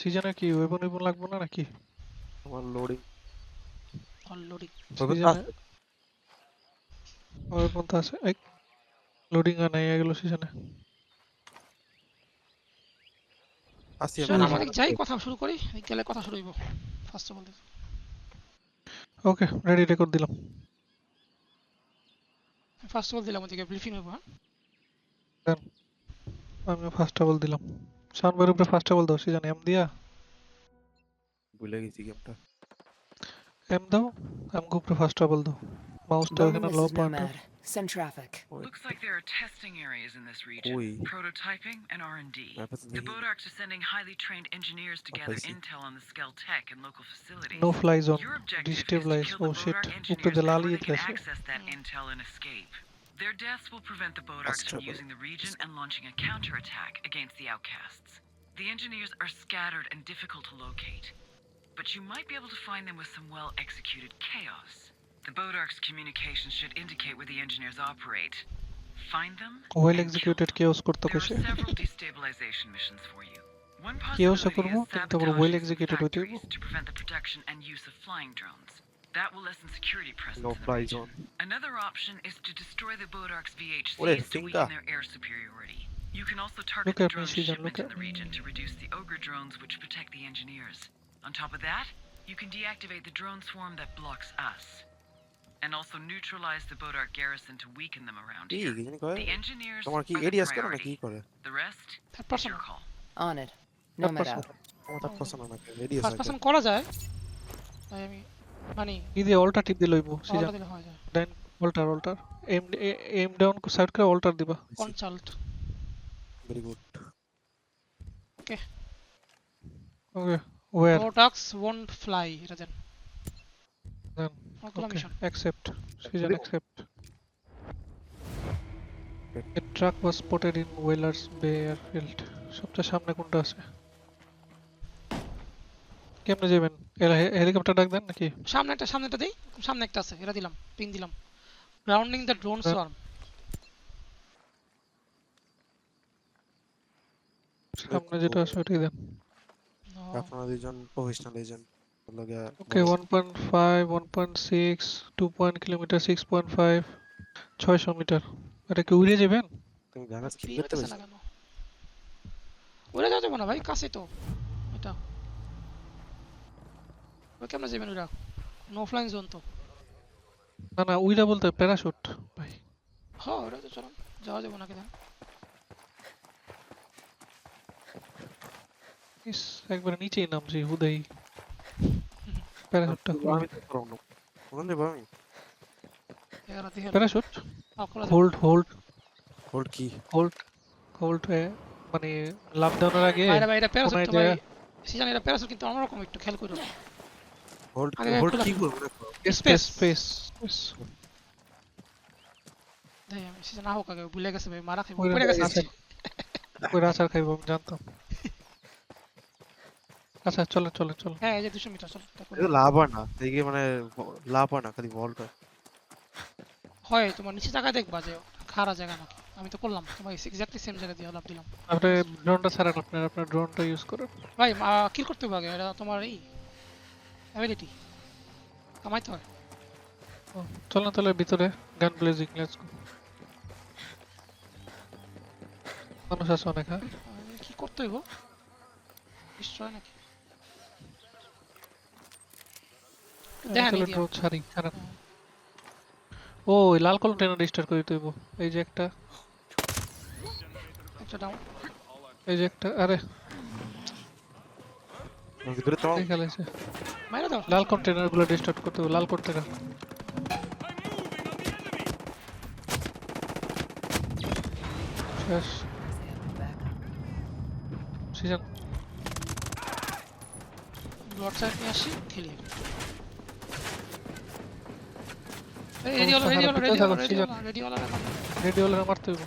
সিজনে কি weapon weapon লাগবে না নাকি? আমার লোডিং সিজনে ওয়েপন তো আছে। এই লোডিং আর নাই এগুলো সিজনে আসি চল আমি আমাদের যাই কথা শুরু করি এই গেলে কথা শুরু হইব। First of all okay ready record দিলাম। ফার্স্ট অফ অল দিলাম ওদিকে ব্রিফিং হইব হ্যাঁ? আমি ফার্স্ট বল দিলাম। সাউন্ড উপরে ফার্স্ট বল দাও সিজনে এম দিয়া ভুলে গেছি গেমটা এম দাও এম উপরে ফার্স্ট বল দাও মাউসটা Bone, ওখানে this low is point Nomad. Send traffic. Looks like there are testing areas in this region, Oi. prototyping and R&D. ম্যাপে তো The দেখি Bodarks are sending highly trained engineers to Oh, I gather see. intel on the Skell Tech and local facilities. No fly zone Your objective is to destabilize kill O the sheet Bodark উপরে engineers দিয়ে লাল before ইয়ে they can আছে access that intel and escape. Their deaths will prevent the Bodarks from trouble. using the region and launching a counterattack against the outcasts. The engineers are scattered and difficult to locate, but you might be able to find them with some well-executed chaos. The Bodark's communications should indicate where the engineers operate. Find them well and kill executed them. Chaos করতে There কইছে are several destabilization missions for you. One chaos possibility করব is কিন্তু আবার well sabotaging some executed হইতে হইব factories to prevent the production and use of flying drones. That will lessen security presence no in the fly region. Zone Another option is to destroy the Bodark's VHCs Ore, to Finka. weaken their air superiority. You can also target Look the at me, drone Sijan, shipment look in at the region to reduce the ogre drones which protect the engineers. On top of that, you can deactivate the drone swarm that blocks us. And also neutralize the Bodark garrison to weaken them around কি here. কি জানি কয় The engineers তোমার কি are the এডিয়াস করে না কি priority. করে The rest third is person your call. On it. Nomad person. out. আমার তার পছন্দ না এডিয়াস ফার্স্ট পারসন করা যায় তাই আমি মানে ই দিয়ে অল্টার টিপ দিয়ে লইব সিজন হয়ে then alter alter M M down side করে অল্টার দিবা। Consult very good okay where products won't fly এটা then then okay accept season accept A truck was spotted in Whalers Bay Airfield. সবচেয়ে সামনে কোনটা আছে? কেমনে যাবেন? হেলিকপ্টার ডাক দেন নাকি? সামনে একটা সামনেটা দেই। সামনে একটা আছে এটা দিলাম পিং দিলাম। Grounding the drone. সোয়ার্ম সামনে যেটা আছে ওটাই দেন। আপনারা দুজন professional agent okay one point five one point six two point kilometre six point five ছয়শো মিটার। এটা কি উড়ে যাবেন? তুমি গানা স্কিপ করতে পারছ কেন? যাওয়া যাবে না ভাই কাছে তো। এটা। ওই কেমনে যাবেন ওরা নো ফ্লাইং জোন তো? না না উইরা বলতে প্যারাশুট ভাই। হ্যাঁ ওরা তো চলো যাওয়া যাবে না কেন ইস একবারে নিচেই নামছি হুদাই। প্যারাশুটটা আমি তো পারব না ওখানে যাব আমি? প্যারাশুট হোল্ড হোল্ড হোল্ড কি? হোল্ড হোল্ড মানে লাভ ডাউনের আগে বাইরে বাইরে প্যারাসুট কোনায় তো ভাই। সিজন এটা প্যারাসুট কিন্তু অন্যরকম একটু খেয়াল করো হোল্ড হোল্ড কি করব দেখো স্পেস স্পেস দেখ আমি সিজন না হোক আগে ভুলে গেছে ভাই মারা খাইব পড়ে গেছে। ওই আচার খাইব আমি জানতাম। আচ্ছা চলেন চলেন চলেন হ্যাঁ এই যে দুশো মিটার চলো এটা লাভ না দেখে মানে লাভ না খালি ভল্ট হয়। তোমার নিচে জায়গায় দেখবা যে জায়গা আমি তো করলাম তোমার এক্স্যাক্টলি সেম জায়গা দিয়ে লাভ দিলাম। আপনি ড্রোনটা ছাড়েন আপনার আপনার ড্রোনটা ইউজ করেন। ভাই কিল করতে হবে আগে এটা তোমার এই অ্যাবিলিটি কামাইতে হয় ও, চলেন তাহলে ভিতরে গান ব্লেজিং লেটস গো মানুষ আছে অনেক হ্যাঁ? কি করতে হইব? নিশ্চয় নাকি? ছাড়ি ছাড়েন ও লাল কলম ট্রেনার রেজিস্টার করে দিতে এই যে একটা। একটা এই যে একটা আরে। ভিতরে তো দেখে লাইছে মাইরা দাও। লাল কন্টেনারগুলো ডিস্টার্ব করতে হবে লাল কন্টেনার শেষ। সিজন ব্লড সাইড নিয়ে আসি খেলি। রেডি হলো রেডি হলো রেডি হলো রেডি হলো রেডি হলো রেডি হলে। মারতে হইব।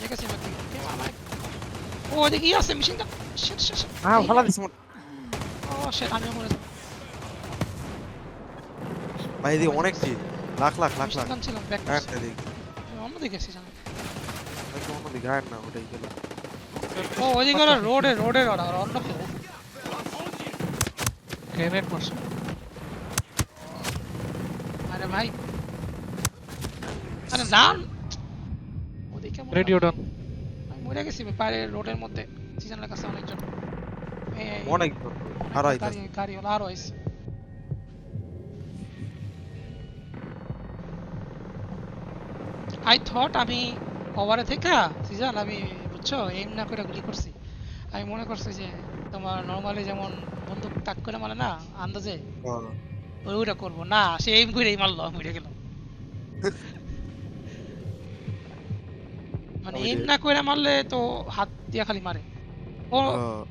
দেখেছি নাকি ও দেখি আছে মেশিনটা শিট শিট হ্যাঁ ভালো দিস ও ভাই এদিকে অনেক জি লাখ লাখ লাখ লাখ। ছিলাম ব্যাক গায়ের না এদিকে অন্য দিকে এসেছি জানো অন্যদিকে গায়ের না ওটাই গেল। ও ওইদিকে ওরা রোডে রোডে ওরা অন্য কেউ। গ্রেনেড মারছে আরে ভাই। আরে যান। ওদিকে। রেডিও ডান মরে গেছি ভাই, রোডের মধ্যে সিজনের কাছে অনেকজন। এই, এই, অনেক হারাই গাড়ি গাড়ি হলো আরও আইছে আই থট আমি ওভারে থেকে সিজন আমি বুঝছ এম না করে গুলি করছি। আমি মনে করছি যে তোমার নর্মালি যেমন বন্দুক তাক করে মারে না আন্দাজে ওইটা করব। না সে এম করেই মারলো মরে গেল মানে এম না করে মারলে তো হাত দিয়ে খালি মারে। ও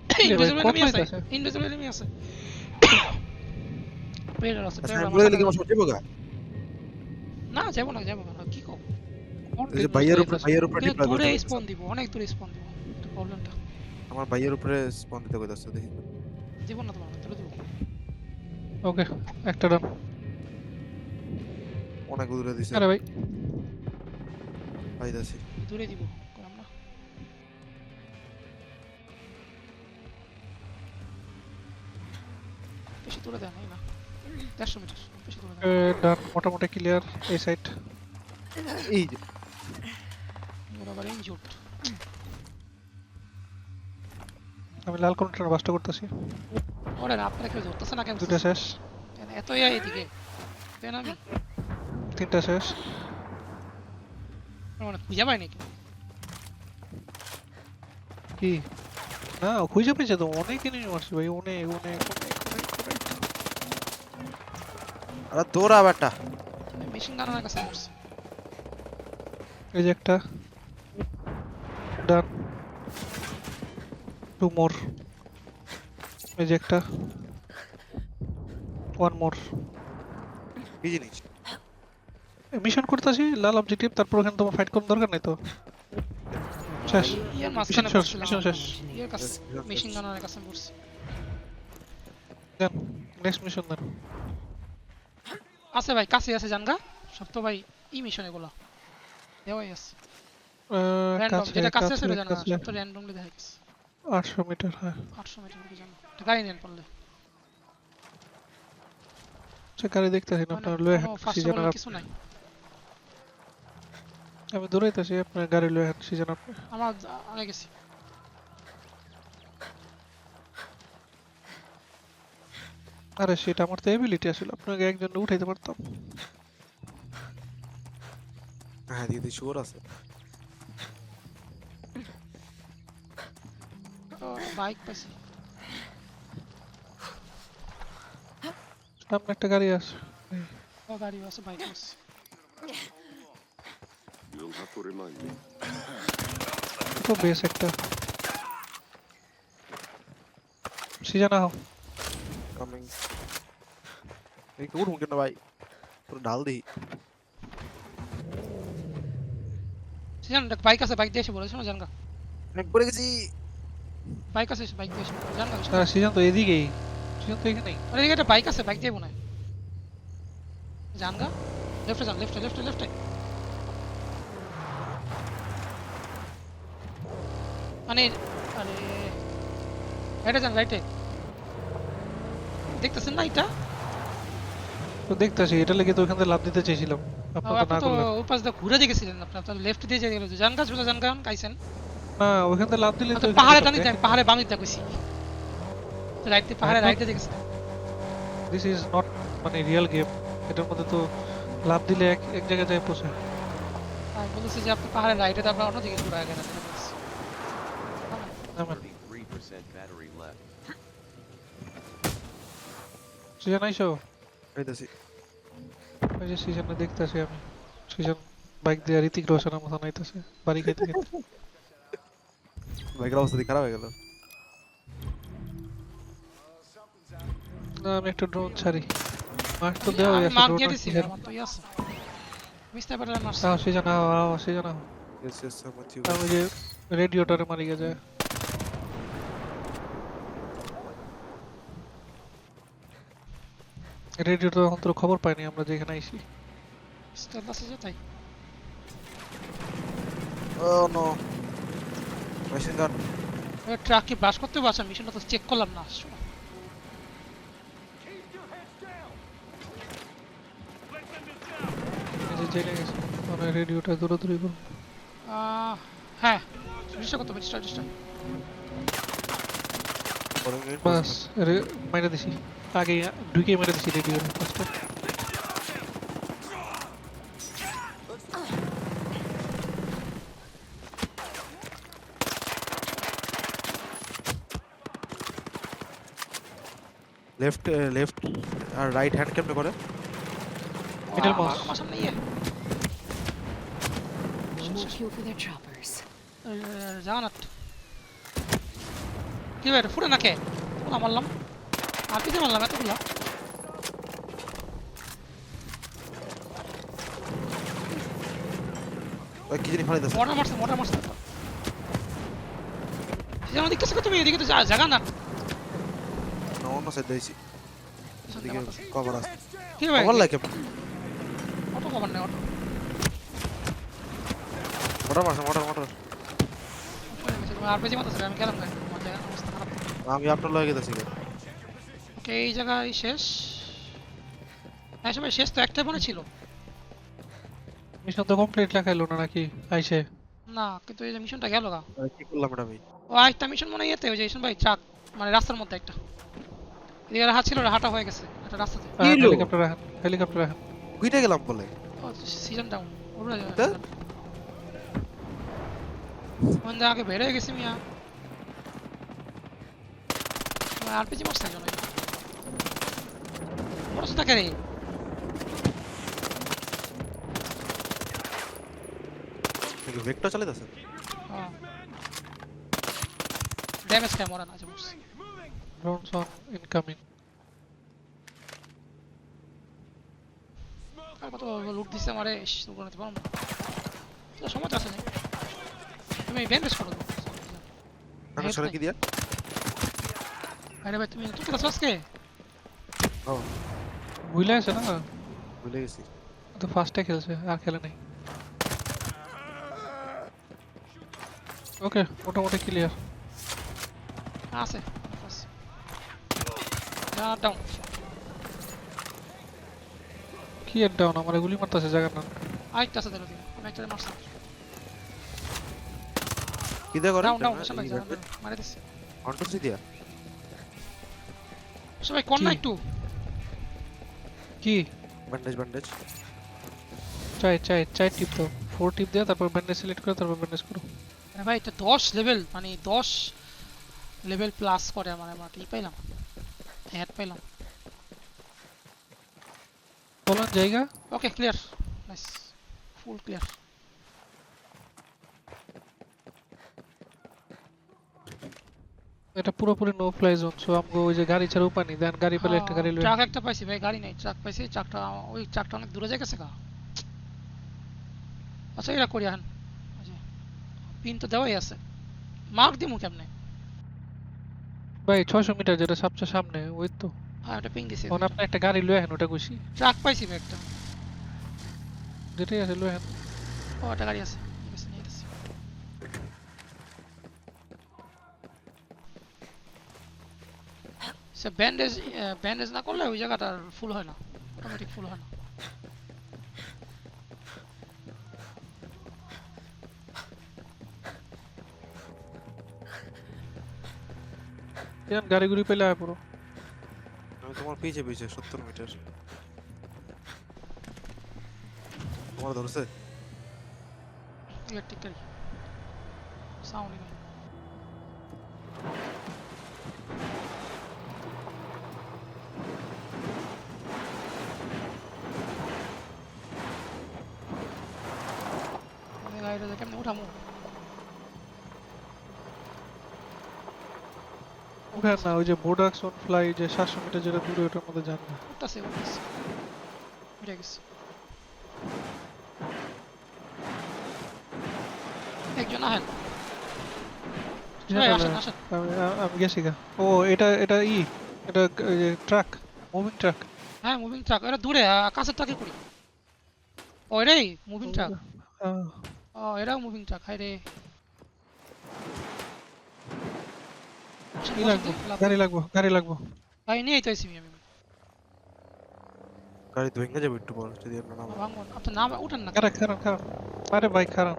ভাই, ইনভিজিবল এনিমি আছে? ইনভিজিবল এনিমি আছে প্লেয়ার আছে বলে আমার সাথে- আমার সত্যি বোকা না যাব না যাব না কি কো এই ভাইয়ের উপরে ভাইয়ের উপরে ডিপ্লয় দূরে স্পন দিব অনেক দূরে স্পন দিব প্রবলেমটা আমার ভাইয়ের উপরে স্পন দিতে কইতাছে দেখি দিব না তোমার তুলে দিব ওকে একটা ডান অনেক দূরে দিছে আরে ভাই পাইতাছি দূরে দিব দূরে দেয় নাই না। দেড়শো মিটার বেশি দূরে ডান মোটামুটি ক্লিয়ার এই সাইড এই যে। ওরা আবার ইনজুর্ড আমি লাল কোনটার বাসটা করতেছি। ওরে না আপনারা কেউ ধরতেছে না কেন? দুটা শেষ। এত ইয়া এদিকে। কেন আমি। তিনটা শেষ। মানে খুঁজে পাই নাকি কি? না খুঁজে পেয়েছে তো অনেক এনিমি মারছে ভাই অনেক অনেক অনেক। আরে দৌড়া বেটা। মেশিন গান আমার কাছে মরছে এই যে একটা। ডান। টু মোর এই যে একটা। ওয়ান মোর কি জিনিস? মিশন করতেছি লাল অবজেক্টিভ তারপর ওখানে তোমার ফাইট করার দরকার নেই তো? শেষ। ইয়ার মাঝখানে শেষ, মিশন শেষ। ইয়ার কাছে শেষ, মিশন মেশিন শেষ। গান আমার কাছে পড়ছে। নেক্সট মিশন দেন আছে ভাই কাছে আছে জানগা। সব তো ভাই ই মিশন এগুলো। দেওয়াই আছে। কাছে যেটা কাছে কাছে আছে জানা সব তো র্যান্ডমলি দেখা গেছে আটশো মিটার হ্যাঁ। 800 মিটার কি জানো গাড়ি নেন পড়লে সে গাড়ি দেখতেছি না মানে আপনার লয়ে সিজন কিছু নাই। আমি দৌড়াইতেছি আপনার গাড়ি লয়ে সিজন আপনি আমার আগে গেছি। আরে সেটা আমার তো এবিলিটি আসলে। আপনাকে একজন উঠাইতে পারতাম। হ্যাঁ দিদি শুয়োর আছে। বাইক পাইছি। সামনে একটা গাড়ি আছে। ও গাড়ি আছে বাইক আছে। You'll have to remind me. তো বেশ একটা। সিজন আহ কামিং এই কি উঠুন কেন ভাই পুরো ডাল দিই জান বাইক আছে বাইক দিয়ে এসে বলেছ না জানগা অনেক পড়ে গেছি বাইক আছে বাইক দিয়ে এসে জানগা আর সিজন তো এদিকেই সিজন তো এখানেই আরে এদিকে একটা বাইক আছে বাইক দিয়ে বোনায় জানগা লেফটে যান লেফটে লেফটে লেফটে মানে আরে রাইটে যান রাইটে দেখতেছেন না এটা তো দেখতেছি এটা লেগে তো ওখান থেকে লাভ দিতে চাইছিলাম আপনার তো আপনি না করলেন। ওই পাশ দিয়ে ঘুরে দেখেছিলেন আপনি আপনার লেফট দিয়ে যেতে গেল। জানগা ছিল জানগা কাইছেন না ওখান থেকে লাভ দিলে তো পাহাড়ে টানি পাহাড়ে বামি দিতে কইছি। রাইটে পাহাড়ে দেখেছি দিস ইজ নট মানে রিয়েল গেম এটার মধ্যে তো লাভ দিলে এক এক জায়গায় যায় পৌঁছায় আমি বলেছি যে আপনি পাহাড়ে রাইটে তারপর অন্যদিকে ঘুরে গেলেন নামেন 33% battery left. সিজন আইসো। পাইতাছি ওই যে সিজনে দেখতেছি আমি সিজন বাইক দিয়ে ঋতিক রোশনের মতো নাইতেছে বাড়ি খাইতে খাইতে। বাইকের অবস্থা খারাপ হয়ে গেল? না আমি একটা ড্রোন ছাড়ি। মার তো দেওয়া আমি আছে মার্ক ড্রোন দিয়ে দিছি আমার তো ইয়ে আছে। মিস্টার ব্যাটার মারছে আও সিজন আও আও সিজন আও ইয়েস ইয়েস আমি যে রেডিওটারে মারি গেছে রেডিও তো এখন তো খবর পাইনি আমরা যেখানে আইছি। স্টার আছে তাই? ও নো। Machine gun. ট্রাকে বাস করতে বাসা আচ্ছা, মিশনটা তো চেক করলাম না আসলে রেডিওটা দূরে মানে রেডিওটা দৌড়াদৌড়ি হ্যাঁ চেষ্টা করতে পারি চেষ্টা বাস মাইরা দিছি। আগে ঢুকে মেরে দিছি রেডিও ফার্স্টে লেফট লেফট আর রাইট হ্যান্ড কেমনে করে? Mouse. আমার সামনে ইয়ে their কি ভাই ফুটে নাকে? কোনা মারলাম। আর পিতে মারলাম এতগুলা ওই কি জানি ফালাই দাস মোটর মারছে। মোটর মারছে যেমন দেখতেছো তুমি এদিকে তো জা- জাগা না। না অন্য সাইড দিয়েছি এদিকে কভার আছে। কি ভাই? কভার লাগে অটো কভার নেই অটো। মোটর মারছে মোটর মোটর আর পেজি মারতেছে আমি না। জায়গা আপনার লগে এই জায়গায় শেষ। হ্যাঁ সবাই শেষ তো একটাই মনে ছিল। মিশন তো কমপ্লিট লেখাইলো না নাকি? আইসে। না কিন্তু এই যে মিশনটা গেল গা। কি করলাম এটা আমি ও একটা মিশন মনে ইয়েতে ওই যে ইসন ভাই ট্রাক মানে রাস্তার মধ্যে একটা। এদিকে হাত ছিল ওটা হাঁটা হয়ে গেছে একটা রাস্তাতে। হেলিকপ্টার রাখেন হেলিকপ্টার কুইটে গেলাম বলে? ও সিজন ডাউন ওরা আগে বের হয়ে গেছি মিয়া। আরপিজি মারছে একজন। থাকে রে ভেক্টর চালাইতেছে ড্যামেজ খায় মরা না আছে মরছে রাউন্ডস অন ইনকামিং কত লুট দিছে আমারে ইস, লুট করে নিতে পারলাম তো সময় তো আছে না। তুমি ব্যান্ডেজ করো তো। আমি সরে কি দিয়া? আরে ভাই তুমি কি করছ আজকে? ও। বুঝলে আছে না ভুলে গেছি তো ফার্স্টে খেলছে আর খেলে নাই ওকে মোটামুটি ক্লিয়ার আছে ডাউন কি এর ডাউন আমার গুলি মারতেছে জায়গা না আরেকটা আছে দিকে আমি একটা মারছি কি করে ডাউন ডাউন সবাই মারে দিচ্ছে কন্ট্রোল সি দিয়া সবাই কোন না? একটু কি ব্যান্ডেজ ব্যান্ডেজ চাই চাই চাই টিপ দাও ফোর টিপ দেওয়া তারপর ব্যান্ডেজ সিলেক্ট করে তারপর ব্যান্ডেজ করো আরে ভাই এটা দশ লেভেল মানে দশ লেভেল প্লাস করে আমার আমার ই পাইলাম হ্যাট পাইলাম বলেন জায়গা okay clear nice full clear এটা পুরোপুরি নো ফ্লাই জোন সো আমগো ওই যে গাড়ি ছাড়া উপায় নেই। দেন গাড়ি পেলে একটা গাড়ি লই ট্রাক একটা পাইছি ভাই গাড়ি নাই ট্রাক পাইছি ট্রাকটা ওই ট্রাকটা অনেক দূরে যায় গেছে গা। আচ্ছা এটা করি এখন পিন তো দেওয়াই আছে। মার্ক দিমু কেমনে? ভাই ছয়শো মিটার যেটা সবচেয়ে সামনে ওই তো। হ্যাঁ এটা পিং দিছি। এখন আপনি একটা গাড়ি লই আহেন ওটা খুশি ট্রাক পাইছি ভাই একটা। যেটাই আছে লই আহেন। ও একটা গাড়ি আছে ঠিক আছে নিয়ে যাচ্ছি সে ব্যান্ডেজ ব্যান্ডেজ না করলে ওই জায়গাটা ফুল হয় না। অটোমেটিক ফুল হয় না। গাড়ি গুড়ি পেলে আয় পুরো? আমি তোমার পিছে পিছে সত্তর মিটার তোমার ধরছে? ইলেকট্রিক গাড়ি সাউন্ড উঠেন না ওই যে বোর্ডাক্স অন ফ্লাই যে সাতশো মিটার যেটা দূরে ওটার মধ্যে যান না। উঠতেছে উঠতেছে। উঠে গেছে। একজন আহেন। আসেন আমি গেছি গা। ও এটা এটা ই এটা ট্রাক মুভিং ট্রাক হ্যাঁ মুভিং ট্রাক এটা দূরে কাছের ট্রাকে করি। ও এটাই মুভিং ট্রাক ও এটাও মুভিং ট্রাক হাই রে। কি লাগবো গাড়ি লাগবো গাড়ি লাগবো ভাই নিয়েই তো আইছি আমি। গাড়ি ভেঙে যাবে একটু পর যদি আমরা নামো ভাঙবো না। আপনি নাম উঠেন না খারাপ খারাপ খারাপ আরে ভাই ভাঙবো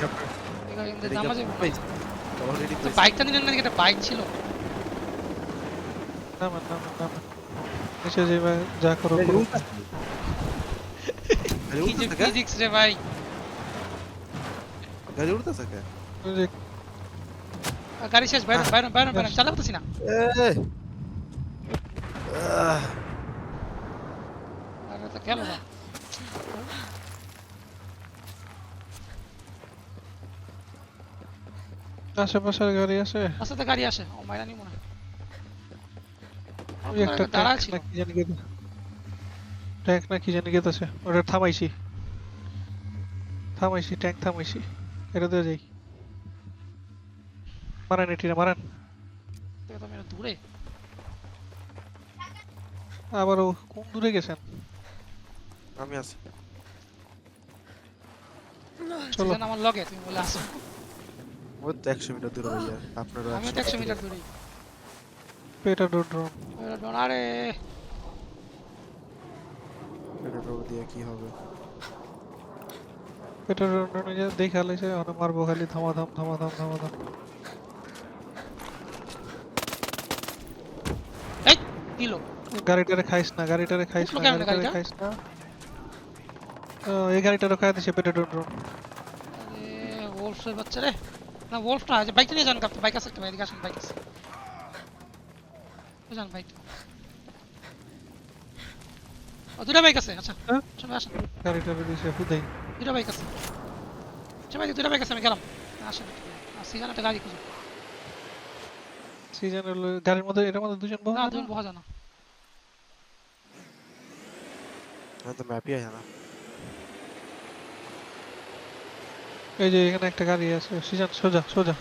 আপনার আপনার। বাইকটা নিলেন না এটা বাইক ছিল যে ভাই যা করো? ফিজিক্স রে ভাই গাড়ি কে? গাড়ি শেষ বাইরে বাইরে বাইরে বাইরে চালাতেছি না এ! আহ, আরে তো গেল না। আশেপাশের গাড়ি আছে? রাস্তাতে গাড়ি আসে। ও মাইরা নি। ওই একটা দাঁড়া ট্যাঙ্ক ছিল। না কি জানি গেতে ট্যাঙ্ক না কি জানি গেতেছে। ওটা থামাইছি। থামাইছি ট্যাঙ্ক থামাইছি। এটা দিয়ে যাই। মারেন এটিরা মারেন। দূরে। আবার ও কোন দূরে গেছেন। আমি আছি। চলো। আমার লগে তুমি বলে আসো। ওই তো একশো মিটার দূরে ভাইয়া আপনারও আমি তো একশো মিটার দূরে। পেটা ড্রোন আরে! মিটার দিয়ে কি হবে? পেটা ড্রোন দেখে আলাইছে ওরা মারবো খালি ধামাধাম ধামাধাম ধামাধাম এই দিল গাড়িটারে খাইস না গাড়িটারে খাইস না গাড়িটারে খাইস না। এই গাড়িটারও খাই দিছে পেটা ড্রোন আরে ওলফের বাচ্চা রে। না ওলফ না যে বাইকটা নিয়ে যান কাপ বাইক আছে একটা এদিকে আসেন বাইক আছে। যান বাইক। ও দুটা বাইক আছে আচ্ছা। হ্যাঁ? আসেন। গাড়িটারে দুটা বাইক আছে। আচ্ছা দুটা বাইক আছে আমি গেলাম। আসেন আর সিজন একটা গাড়ি খুঁজো। গাড়ির মধ্যে এটার মধ্যে দুজন না করে তুমি না? বহা জানা আমি তো ম্যাপই আছে না। এই যে এখানে একটা গাড়ি আছে সিজন সোজা সোজা।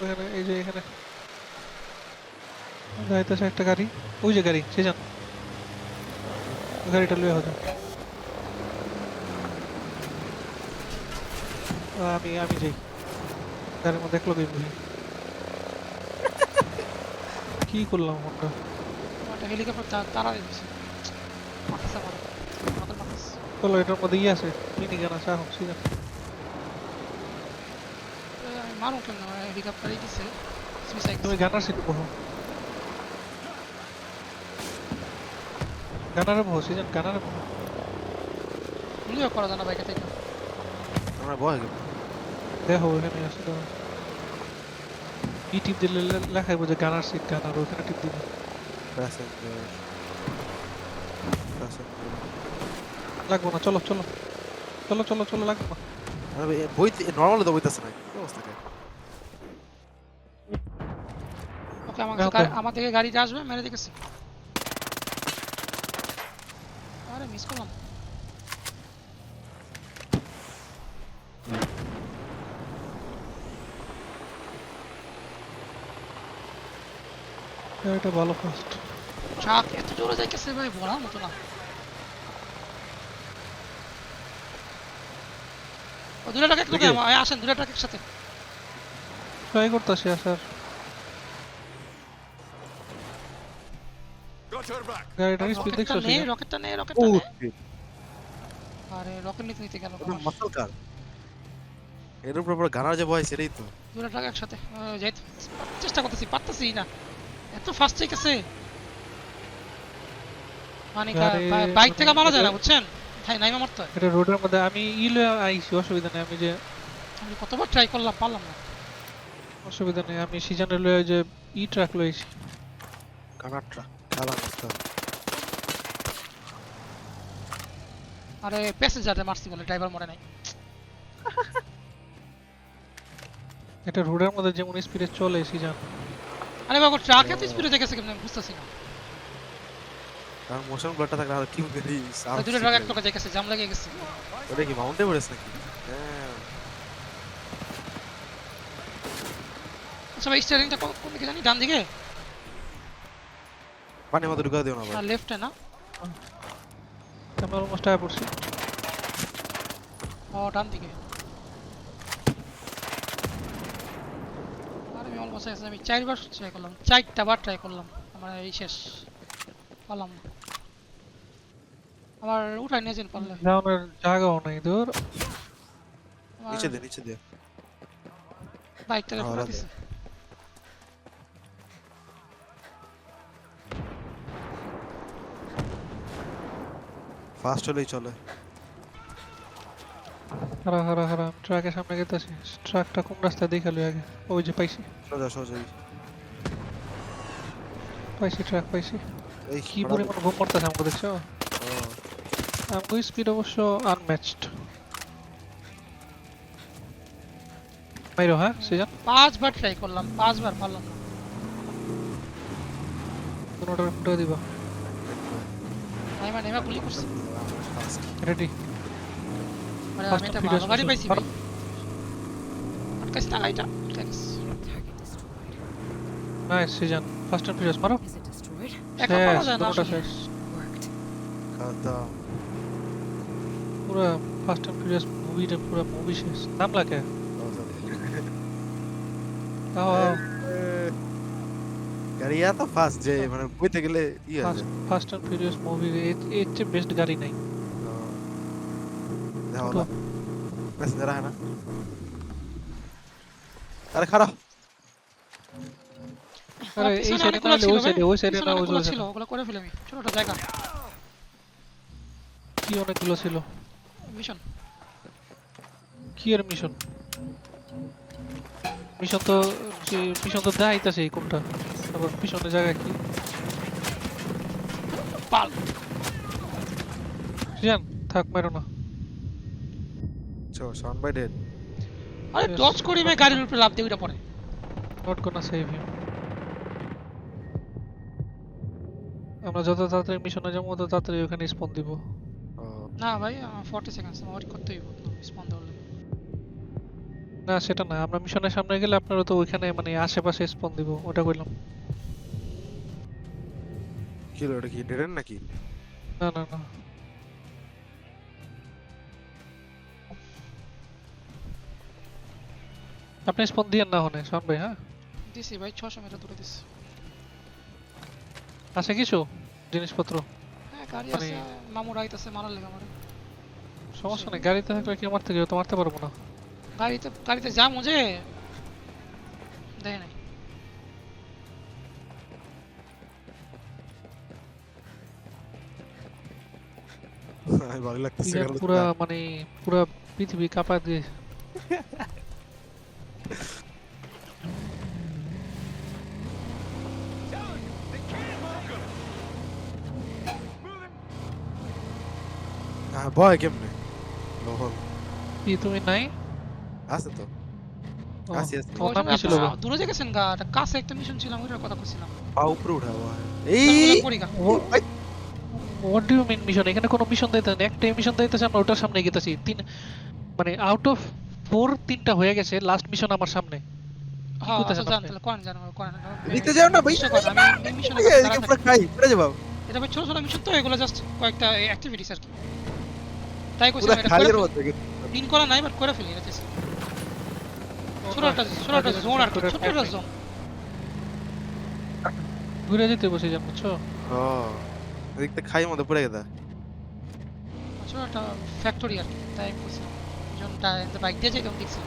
ওখানে এই যে এখানে। যাইতেছে একটা গাড়ি। ওই যে গাড়ি সিজন। গাড়িটা লয়ে হবে। আমি আমি যাই। গাড়ির মধ্যে একলো গেম বলি কি করলাম আমরা? হেলিকপ্টার তারা দিয়েছে চলো এটার মধ্যে ইয়ে আছে মিনি গান আছে এখন সিজন আমি মারো কেমন হেলিকপ্টারই দিছে সুইসাইড তুমি গানার সিটে বহো গানারে বহো সিজন গানারে বহো গুলিও করা জানা বাইকে থেকে আমরা বয় গেল দেখো ওখানে আছে দেখো ই টিপ দিলে লেখাইবো যে গানার সিট গানার ওখানে টিপ দিবে প্যাসেঞ্জার প্যাসেঞ্জার লাগবো না চলো চলো। চলো চলো চলো লাগবো না। বই নর্মালি তো বইতেছে না। কি অবস্থা কে ওকে। গাড়ি- আমার দিকে গাড়িটা আসবে মেরে দেখেছি আরে মিস করলাম। এটা ভালো ফার্স্ট ট্রাক এত জোরে যাইতেছে ভাই বলার মতো না। দুটো ট্রাক একসাথে দেখি। আমার- এই আসেন দুটো ট্রাক একসাথে। ট্রাই করতেছি আসার। গাড়িটার স্পিড দেখছ নেই রকেটটা নেই রকেটটা নেই। আরে রকেট নিতে নিতে গেল মাসল কার এর উপর উপর গানার যে বয় সেটাই তো। দুটো ট্রাক একসাথে। চেষ্টা করতেছি পারতেছি না। এত ফাস্ট চাইতেছে মানে বাইক থেকে মারা যায় না বুঝছেন? ভাই নাইমা মারতে হয়? এটা রোডের মধ্যে আমি ইলে আইছি অসুবিধা নেই আমি যে আমি কতবার ট্রাই করলাম পারলাম না। অসুবিধা নেই আমি সিজনের লয়ে যে ই ট্রাক লইছি। গানারটা গানারটা আরে প্যাসেঞ্জারে মারছি বলে ড্রাইভার মরে নাই। এটা রোডের মধ্যে যেমন স্পিডে চলে সিজন। আরে বাবা ট্রাক এত স্পিডে দেখেছে কেমন বুঝতেছি না। কারণ মোশন ব্লাডটা থাকলে আর কি বেরি ওই দুটো ট্রাক এক টকা দেখেছে জাম লাগিয়ে গেছে। ওটা কি মাউন্টে পড়েছে নাকি? হ্যাঁ। আচ্ছা ভাই স্টিয়ারিংটা কোন দিকে জানি? ডান দিকে? পানি মধ্যে ঢুকা দিও না ভাই। লেফটে না? আমি অলমোস্ট আয়া পড়ছি। ও ডান দিকে। আর আমি অলমোস্ট আমি চারবার ট্রাই করলাম। চারটা বার ট্রাই করলাম। আমার এই শেষ। পারলাম না আমার উঠাই নিয়ে যান পারলে। যাওয়ানোর জায়গাও নাই দূর নিচে দে নিচে দে। বাইকটা আলাদা। ফেলে দিছে ফাস্ট হলেই চলে। হারা হারা হারা ট্রাকের সামনে গেতেছি। ট্রাকটা কোন রাস্তায় দেখাল আগে? ওই যে পাইছি। সোজা সোজা। এই- পাইছি ট্রাক পাইছি। এই কি পরিমাণ ঘুম মারতেছে আমাকে দেখছ? আমাকে স্পিড অবশ্য আনম্যাচড মাইরো হ্যাঁ সিজন? পাঁচবার ট্রাই করলাম পাঁচবার পারলাম না। কোনোটার ফুটে দিবা। আমি মানে এবার গুলি করছি। রেডি মানে আমি Furious ভালো গাড়ি। পাইছি ভাই। আটকাইছি না গাড়িটা আটকাইছি. Nice season. Fast and furious মারো পারা শেষ যায় না কোনোটা আসলে। শেষ Worked. খাতাম। পুরো ফার্স্ট এন্ড ফিউরিয়াস মুভিটা পুরো মুভি শেষ। নাম লাগে? গাড়ি এত ফাস্ট যে মানে বইতে গেলে ই যায়। ফার্স্ট এন্ড ফিউরিয়াস মুভি এর চেয়ে বেস্ট গাড়ি নাই। প্যাসেঞ্জার আছে না। আরে খারাপ আরে এই সাইডে না ওই সাইডে ওই সাইডে না ওই সাইডে ছিল ওগুলো করে ফেলে আমি ছোটটা জায়গা। কি অনেকগুলো ছিল? মিশন। কি এর মিশন? মিশন তো মিশন তো দেখাইতেছে এই কোনটা। পিছনে জায়গা কি? পাল। জান থাক মেরো না। চো সাউন্ড বাই ডেড। আরে. ডজ করি ভাই গাড়ির উপরে লাভ দিয়ে ওইটা পড়ে। নট গোনা সেভ হিম আমরা যত তাড়াতাড়ি মিশনে যাব তত তাড়াতাড়ি ওখানে স্পন দিব। না ভাই ফর্টি সেকেন্ডস ওয়েট না। সেটা না আমরা মিশনের সামনে গেলে আপনারা তো ওইখানে মানে আশেপাশে স্পন দিব ওটা কইলাম। কি হলো এটা কি এন্ড নাকি? না না না। আপনি স্পন দিয়েন না হনে শোন ভাই হ্যাঁ? দিছি ভাই ছশো মিটার দূরে দিছি। আছে কিছু? জিনিসপত্র? হ্যাঁ গাড়ি মানে- আছে মামুর আইতাছে মারার লেগে আমার। সমস্যা নেই গাড়িতে থাকলে কি মারতে গেলে তো মারতে পারব না। গাড়িতে গাড়িতে যাম যে। দেয় নাই। পুরা মানে পুরা পৃথিবী কাঁপা দিয়ে। হ্যাঁ ভয় কেমনে? লোহল। কি তুমি নাই? আছে তো। ও, আছি, আছি। তোমার নাম কি ছিল দূরে যে গেছেন গা কাছে একটা মিশন ছিল আমি কথা কইছিলাম। পা উপরে উঠাবো এই এই পড়ি গা। What do you mean mission এখানে কোনো মিশন দিতে না একটাই মিশন দিতেছে আমরা ওটার সামনে গেতেছি তিন মানে আউট অফ ফোর তিনটা হয়ে গেছে লাস্ট মিশন আমার সামনে। হ্যাঁ আচ্ছা যান জান তাহলে কোন জান কোন দিতে যাও না ভাই। আমি এই মিশনে খাই পড়ে যাব। এটা ছোট ছোট মিশন তো এগুলো জাস্ট কয়েকটা অ্যাক্টিভিটিস আর কি। তাই কইছি এটা খালির মধ্যে দিন করা নাই বাট করে ফেলি এটা ছোটটা ছোট একটা ছোট একটা জোন আর ছোটটা জোন ঘুরে যেতে বসে যা বুঝছ? ও এদিকতে খাই মধ্যে পড়ে গেছে। ছোটটা ফ্যাক্টরি আর তাই কইছি। জোনটা বাইক দিয়ে যাইতাম দেখছি।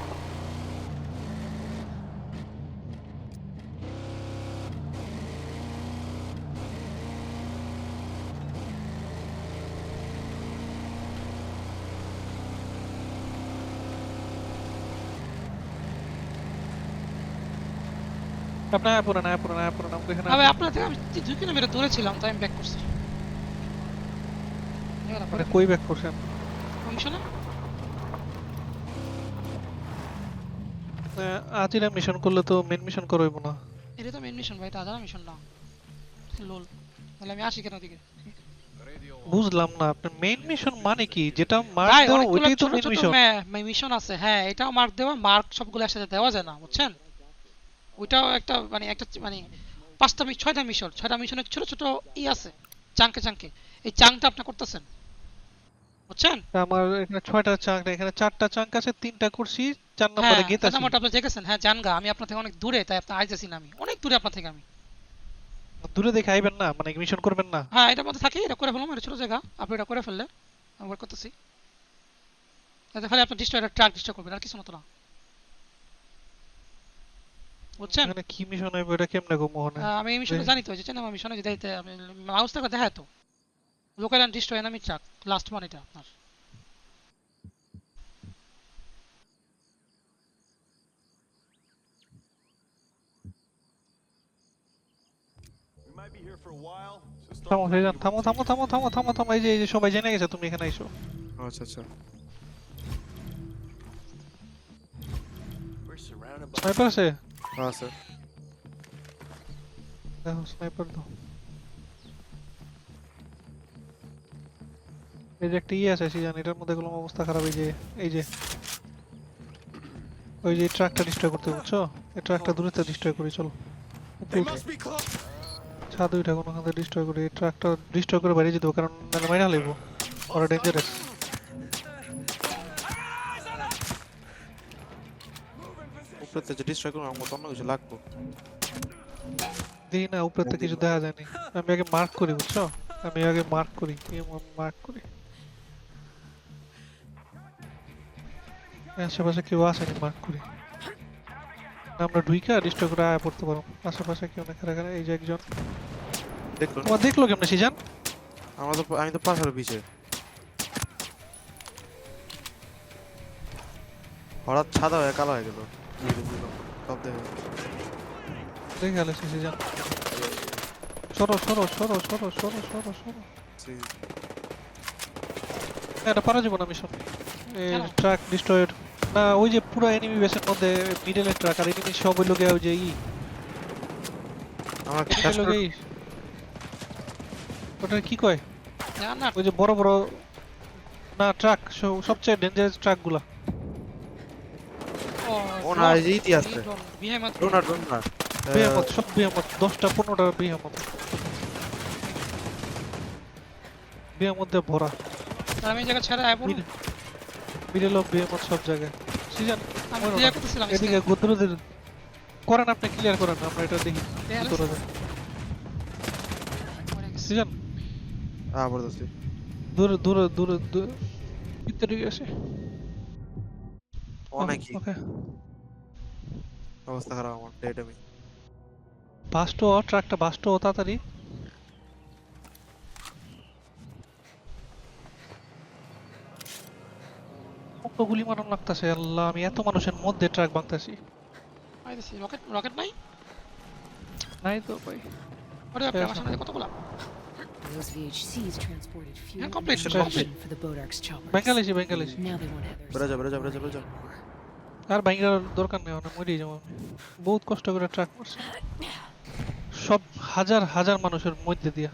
আপনি আয় পড়েন আয় পড়েন আয় পড়েন আমাকে এখানে তবে আপনার থেকে আমি দুই কিলোমিটার দূরে ছিলাম তাই আমি ব্যাক করছি। মানে কই ব্যাক করছেন? মিশনে? আজিরা মিশন করলে তো মেন মিশন না। এটা তো মেন মিশন ভাই এটা মিশন না। লোল। তাহলে আমি আসি কেন ওদিকে? বুঝলাম না আপনার মেইন মিশন মানে কি? যেটা মার্ক দেওয়া ওইটাই তো মেইন মিশন মিশন আছে। হ্যাঁ এটাও মার্ক দেওয়া মার্ক সবগুলো একসাথে দেওয়া যায় না বুঝছেন? ওইটাও একটা মানে একটা মানে পাঁচটা ছয়টা মিশন ছয়টা মিশনের ছোট ছোট ই আছে চাঙ্কে চাঙ্কে এই চাংটা আপনি করতেছেন? বুঝছেন? আমার এখানে ছয়টা চাঙ্ক এখানে চারটা চাঙ্ক আছে তিনটা করছি চার হ্যাঁ নম্বরে গেতাছি মোটামুটি আপনি দেখেছেন হ্যাঁ জানগা আমি আপনার থেকে অনেক দূরে তাই আপনার আইতেছি না আমি। অনেক দূরে আপনার থেকে আমি। দূরে দেখে আইবেন না মানে মিশন করবেন না। হ্যাঁ এটার মধ্যে থাকি এটা করে ফেলাম এটা ছোট জায়গা আপনি এটা করে ফেললে আমি করতেছি। তাহলে আপনি ডিস্ট্রয় ট্রাক ডিস্ট্রয় করবেন আর কিছু মতো না। বুঝছেন? এখানে কি মিশন হইবে এটা কেমনে গো মোহনে আমি এই মিশনে। জানি তো যে চেনা মিশনে যে দিতে আমি মাউস থেকে দেখায় তো। Local and destroy enemy truck last one এটা আপনার। থামো সেজান থামো থামো থামো থামো থামো থামো এই যে এই যে সবাই জেনে গেছে তুমি এখানে আইছো আচ্ছা আচ্ছা। স্নাইপার আছে আছে দেখো স্নাইপার দাও এই যে একটা ইয়ে আছে সিজান এটার মধ্যে কোনো অবস্থা খারাপ এই যে এই যে ওই যে ট্রাকটা ডিস্ট্রয় করতে বুঝছ এই ট্রাকটা দূরে থেকে ডিস্ট্রয় করি চলো. ছাদ উঠে কোনো ডিস্ট্রয় করি এই ট্রাকটা ডিস্ট্রয় করে বাইরে যেতে হবে, কারণ মাইনা লাগবো ওরা ডেঞ্জারাস উপরে থেকে ডিস্ট্রয় করুন আমার অন্য কিছু লাগবো। দেখি না উপরে থেকে কিছু দেখা যায়নি আমি আগে মার্ক করি বুঝছ? আমি আগে মার্ক করি। মার্ক করি? আশেপাশে কেউ আসেনি মার্ক করি। আমরা ঢুইকা ডিস্ট্রয় করে আয়া পড়তে পারো আশেপাশে কেউ না খারা এই যে একজন। দেখুন। তোমার দেখল কেমনে সিজান? আমরা তো আমি তো পাশার পিছে। হঠাৎ সাদা হয়ে কালো হয়ে গেল। দেখে গেলে সিজান সরো সরো সরো সরো সরো সরো সরো এটা পারা যাব না মিশন ট্রাক ডিস্ট্রয়েড না ওই যে পুরো এনিমি বেসের মধ্যে মিডলের ট্রাক আর এনিমি সব ওই লোকে ওই যে ই। আমার শেষ ওটা কি কয়? না না। ওই যে বড় বড় না ট্রাক সবচেয়ে ডেঞ্জারাস ট্রাকগুলা। ও না এই যে ইতি আছে। বিহেমত সব বিহামত বিহামত। ভরা। আমি এই জায়গা ছেড়ে মিডল সব জায়গায়। সিজন আমি ওই করতেছিলাম এদিকে গোদ্রদের করেন আপনি ক্লিয়ার করেন আমরা এটা দেখি কি সিজন। হ্যাঁ বলতেছি। দূরে দূরে দূরে দূরে। ভিতরে গেছে অনেকই। ওকে। অবস্থা খারাপ আমার ডেট আমি বাস্ট ট্রাকটা বাস্ট তাড়াতাড়ি। কত গুলি মারণ লাগতাছে আল্লাহ আমি এত মানুষের মধ্যে ট্রাক ভাঙতাছি আইতেছি রকেট রকেট নাই? নাই তো ভাই। ওরে বাপরে আমার সামনে কতগুলা? Those VHCs transported fuel and ammunition for the Bodark's choppers. বেঙ্গালিছি বেঙ্গালিছি Now they won't have their আর ভাঙ্গার দরকার নেই, অনেক মরেই যাব। বহুত কষ্ট করে ট্রাক মারছি। সব হাজার হাজার মানুষের মধ্যে দিয়া।